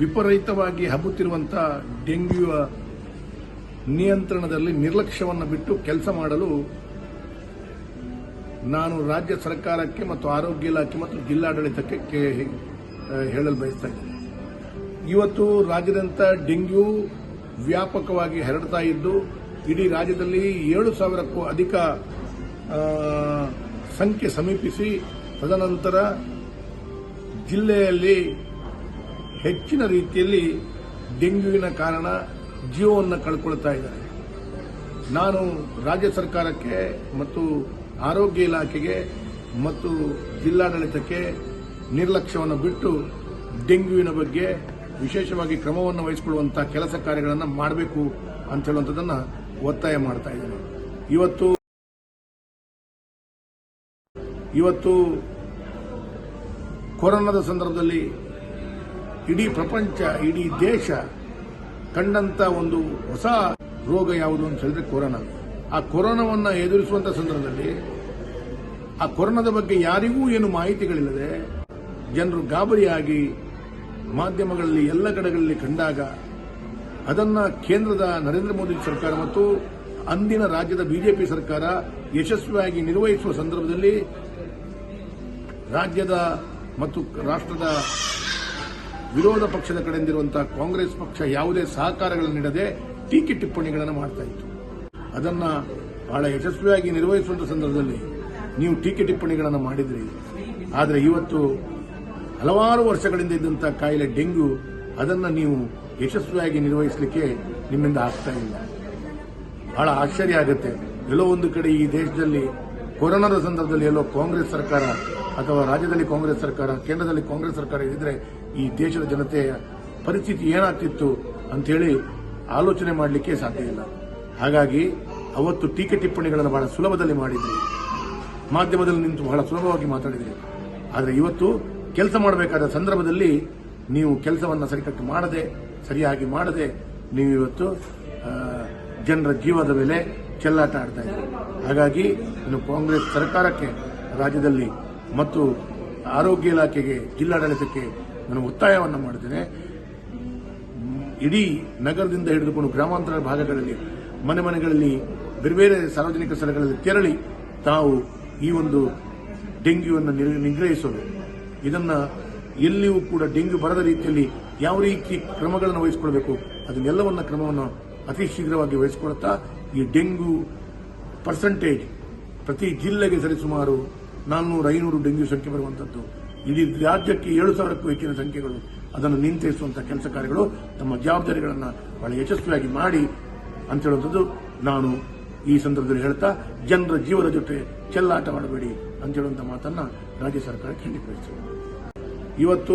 ವಿಪರೀತವಾಗಿ ಹಬ್ಬುತ್ತಿರುವಂಥ ಡೆಂಗ್ಯೂ ನಿಯಂತ್ರಣದಲ್ಲಿ ನಿರ್ಲಕ್ಷ್ಯವನ್ನು ಬಿಟ್ಟು ಕೆಲಸ ಮಾಡಲು ನಾನು ರಾಜ್ಯ ಸರ್ಕಾರಕ್ಕೆ ಮತ್ತು ಆರೋಗ್ಯ ಇಲಾಖೆ ಮತ್ತು ಜಿಲ್ಲಾಡಳಿತಕ್ಕೆ ಹೇಳಲು ಬಯಸ್ತಾ ಇವತ್ತು ರಾಜ್ಯದಂತ ಡೆಂಗ್ಯೂ ವ್ಯಾಪಕವಾಗಿ ಹರಡ್ತಾ ಇದ್ದು, ಇಡೀ ರಾಜ್ಯದಲ್ಲಿ ಏಳು ಸಾವಿರಕ್ಕೂ ಅಧಿಕ ಸಂಖ್ಯೆ ಸಮೀಪಿಸಿ, ತದನಂತರ ಜಿಲ್ಲೆಯಲ್ಲಿ ಹೆಚ್ಚಿನ ರೀತಿಯಲ್ಲಿ ಡೆಂಗ್ಯೂವಿನ ಕಾರಣ ಜೀವವನ್ನು ಕಳ್ಕೊಳ್ತಾ ಇದ್ದಾರೆ. ನಾನು ರಾಜ್ಯ ಸರ್ಕಾರಕ್ಕೆ ಮತ್ತು ಆರೋಗ್ಯ ಇಲಾಖೆಗೆ ಮತ್ತು ಜಿಲ್ಲಾಡಳಿತಕ್ಕೆ ನಿರ್ಲಕ್ಷ್ಯವನ್ನು ಬಿಟ್ಟು ಡೆಂಗ್ಯೂವಿನ ಬಗ್ಗೆ ವಿಶೇಷವಾಗಿ ಕ್ರಮವನ್ನು ವಹಿಸಿಕೊಳ್ಳುವಂತಹ ಕೆಲಸ ಕಾರ್ಯಗಳನ್ನು ಮಾಡಬೇಕು ಅಂತ ಹೇಳುವಂಥದ್ದನ್ನು ಒತ್ತಾಯ ಮಾಡ್ತಾ ಇದ್ದೇನೆ. ಇವತ್ತು ಇವತ್ತು ಕೊರೋನಾದ ಸಂದರ್ಭದಲ್ಲಿ ಇಡೀ ಪ್ರಪಂಚ, ಇಡೀ ದೇಶ ಕಂಡಂತ ಒಂದು ಹೊಸ ರೋಗ ಯಾವುದು ಅಂತ ಹೇಳಿದ್ರೆ ಕೊರೋನಾ. ಆ ಕೊರೋನಾವನ್ನು ಎದುರಿಸುವಂತ ಸಂದರ್ಭದಲ್ಲಿ ಆ ಕೊರೋನಾದ ಬಗ್ಗೆ ಯಾರಿಗೂ ಏನು ಮಾಹಿತಿಗಳಿಲ್ಲದೆ ಜನರು ಗಾಬರಿಯಾಗಿ ಮಾಧ್ಯಮಗಳಲ್ಲಿ ಎಲ್ಲ ಕಡೆಗಳಲ್ಲಿ ಕಂಡಾಗ ಅದನ್ನ ಕೇಂದ್ರದ ನರೇಂದ್ರ ಮೋದಿ ಸರ್ಕಾರ ಮತ್ತು ಅಂದಿನ ರಾಜ್ಯದ ಬಿಜೆಪಿ ಸರ್ಕಾರ ಯಶಸ್ವಿಯಾಗಿ ನಿರ್ವಹಿಸುವ ಸಂದರ್ಭದಲ್ಲಿ ರಾಜ್ಯದ ಮತ್ತು ರಾಷ್ಟ್ರದ ವಿರೋಧ ಪಕ್ಷದ ಕಡೆಯಿಂದಿರುವಂತಹ ಕಾಂಗ್ರೆಸ್ ಪಕ್ಷ ಯಾವುದೇ ಸಹಕಾರಗಳನ್ನು ನೀಡದೆ ಟೀಕೆ ಟಿಪ್ಪಣಿಗಳನ್ನು ಮಾಡ್ತಾ ಇತ್ತು. ಅದನ್ನ ಬಹಳ ಯಶಸ್ವಿಯಾಗಿ ನಿರ್ವಹಿಸುವಂತ ಸಂದರ್ಭದಲ್ಲಿ ನೀವು ಟೀಕೆ ಟಿಪ್ಪಣಿಗಳನ್ನು ಮಾಡಿದ್ರಿ. ಆದರೆ ಇವತ್ತು ಹಲವಾರು ವರ್ಷಗಳಿಂದ ಇದ್ದಂತಹ ಕಾಯಿಲೆ ಡೆಂಗ್ಯೂ ಅದನ್ನ ನೀವು ಯಶಸ್ವಿಯಾಗಿ ನಿರ್ವಹಿಸಲಿಕ್ಕೆ ನಿಮ್ಮಿಂದ ಆಗ್ತಾ ಇಲ್ಲ. ಬಹಳ ಆಶ್ಚರ್ಯ ಆಗುತ್ತೆ. ಎಲ್ಲೋ ಒಂದು ಕಡೆ ಈ ದೇಶದಲ್ಲಿ ಕೊರೋನಾದ ಸಂದರ್ಭದಲ್ಲಿ ಎಲ್ಲೋ ಕಾಂಗ್ರೆಸ್ ಸರ್ಕಾರ ಅಥವಾ ರಾಜ್ಯದಲ್ಲಿ ಕಾಂಗ್ರೆಸ್ ಸರ್ಕಾರ, ಕೇಂದ್ರದಲ್ಲಿ ಕಾಂಗ್ರೆಸ್ ಸರ್ಕಾರ ಇದ್ದರೆ ಈ ದೇಶದ ಜನತೆಯ ಪರಿಸ್ಥಿತಿ ಏನಾಗ್ತಿತ್ತು ಅಂತೇಳಿ ಆಲೋಚನೆ ಮಾಡಲಿಕ್ಕೆ ಸಾಧ್ಯ ಇಲ್ಲ. ಹಾಗಾಗಿ ಅವತ್ತು ಟೀಕೆ ಟಿಪ್ಪಣಿಗಳನ್ನು ಬಹಳ ಸುಲಭದಲ್ಲಿ ಮಾಡಿದ್ರಿ. ಮಾಧ್ಯಮದಲ್ಲಿ ನಿಂತು ಬಹಳ ಸುಲಭವಾಗಿ ಮಾತಾಡಿದ್ರಿ. ಆದರೆ ಇವತ್ತು ಕೆಲಸ ಮಾಡಬೇಕಾದ ಸಂದರ್ಭದಲ್ಲಿ ನೀವು ಕೆಲಸವನ್ನು ಸರಿಕಟ್ಟು ಮಾಡದೆ, ಸರಿಯಾಗಿ ಮಾಡದೆ ನೀವು ಇವತ್ತು ಜನರ ಜೀವದ ಮೇಲೆ ಚೆಲ್ಲಾಟ ಆಡ್ತಾ ಇದ್ದೀರಿ. ಹಾಗಾಗಿ ಇನ್ನು ಕಾಂಗ್ರೆಸ್ ಸರ್ಕಾರಕ್ಕೆ ರಾಜ್ಯದಲ್ಲಿ ಮತ್ತು ಆರೋಗ್ಯ ಇಲಾಖೆಗೆ, ಜಿಲ್ಲಾಡಳಿತಕ್ಕೆ ನಾನು ಒತ್ತಾಯವನ್ನು ಮಾಡಿದ್ದೇನೆ ಇಡೀ ನಗರದಿಂದ ಹಿಡಿದುಕೊಂಡು ಗ್ರಾಮಾಂತರ ಭಾಗಗಳಲ್ಲಿ, ಮನೆ ಮನೆಗಳಲ್ಲಿ, ಬೇರೆ ಬೇರೆ ಸಾರ್ವಜನಿಕ ಸ್ಥಳಗಳಲ್ಲಿ ತೆರಳಿ ತಾವು ಈ ಒಂದು ಡೆಂಗ್ಯೂವನ್ನು ನಿಗ್ರಹಿಸೋದು. ಇದನ್ನು ಎಲ್ಲಿಯೂ ಕೂಡ ಡೆಂಗ್ಯೂ ಬರದ ರೀತಿಯಲ್ಲಿ ಯಾವ ರೀತಿ ಕ್ರಮಗಳನ್ನು ವಹಿಸಿಕೊಳ್ಬೇಕು, ಅದನ್ನೆಲ್ಲವನ್ನ ಕ್ರಮವನ್ನು ಅತಿ ಶೀಘ್ರವಾಗಿ ವಹಿಸಿಕೊಳ್ತಾ ಈ ಡೆಂಗ್ಯೂ ಪರ್ಸೆಂಟೇಜ್ ಪ್ರತಿ ಜಿಲ್ಲೆಗೆ ಸರಿಸುಮಾರು ನಾನ್ನೂರು ಐನೂರು ಡೆಂಗ್ಯೂ ಸಂಖ್ಯೆ ಬರುವಂತದ್ದು. ಇಡೀ ರಾಜ್ಯಕ್ಕೆ ಏಳು ಸಾವಿರಕ್ಕೂ ಹೆಚ್ಚಿನ ಸಂಖ್ಯೆಗಳು ಅದನ್ನು ನಿಯಂತ್ರಿಸುವಂತಹ ಕೆಲಸ ಕಾರ್ಯಗಳು ತಮ್ಮ ಜವಾಬ್ದಾರಿಗಳನ್ನು ಬಹಳ ಯಶಸ್ವಿಯಾಗಿ ಮಾಡಿ ಅಂತ ಹೇಳುವಂಥದ್ದು ನಾನು ಈ ಸಂದರ್ಭದಲ್ಲಿ ಹೇಳ್ತಾ, ಜನರ ಜೀವನ ಜೊತೆ ಚೆಲ್ಲಾಟ ಮಾಡಬೇಡಿ ಅಂತ ಹೇಳುವಂತಹ ಮಾತನ್ನ ರಾಜ್ಯ ಸರ್ಕಾರ ಖಂಡಿತ ಇವತ್ತು